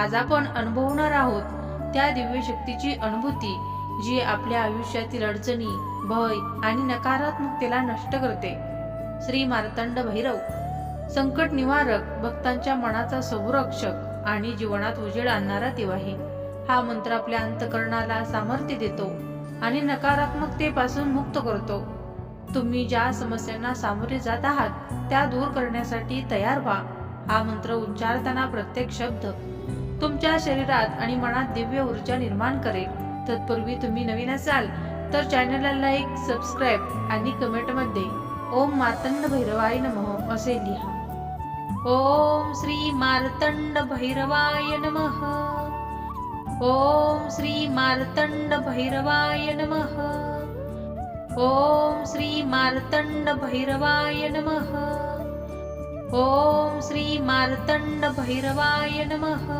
आज आपण अनुभवणार आहोत त्या दिव्य शक्तीची अनुभूती जी आपल्या आयुष्यातील अडचणी भय आणि नकारात्मकतेला नष्ट करते. श्री मार्तंड भैरव संकट निवारक भक्तांच्या मनाचा संरक्षक आणि जीवनात उजेड आणणारा देव आहे. हा मंत्र आपल्या अंतकरणाला सामर्थ्य देतो आणि नकारात्मकतेपासून मुक्त करतो. तुम्ही ज्या समस्यांना सामोरे जात आहात त्या दूर करण्यासाठी तयार व्हा. हा मंत्र उच्चारताना प्रत्येक शब्द तुमच्या शरीरात आणि मनात दिव्य ऊर्जा निर्माण करेल. तत्पूर्वी तुम्ही नवीन असाल तर चॅनलला लाईक सबस्क्राईब आणि कमेंटमध्ये ओम मार्तंड भैरवाय नमः असे लिहा. ओम श्री मार्तंड भैरवाय नमः. ओम श्री मार्तंड भैरवाय नमः. ओम श्री मार्तंड भैरवाय नमः. ओम श्री मार्तंड भैरवाय नमः.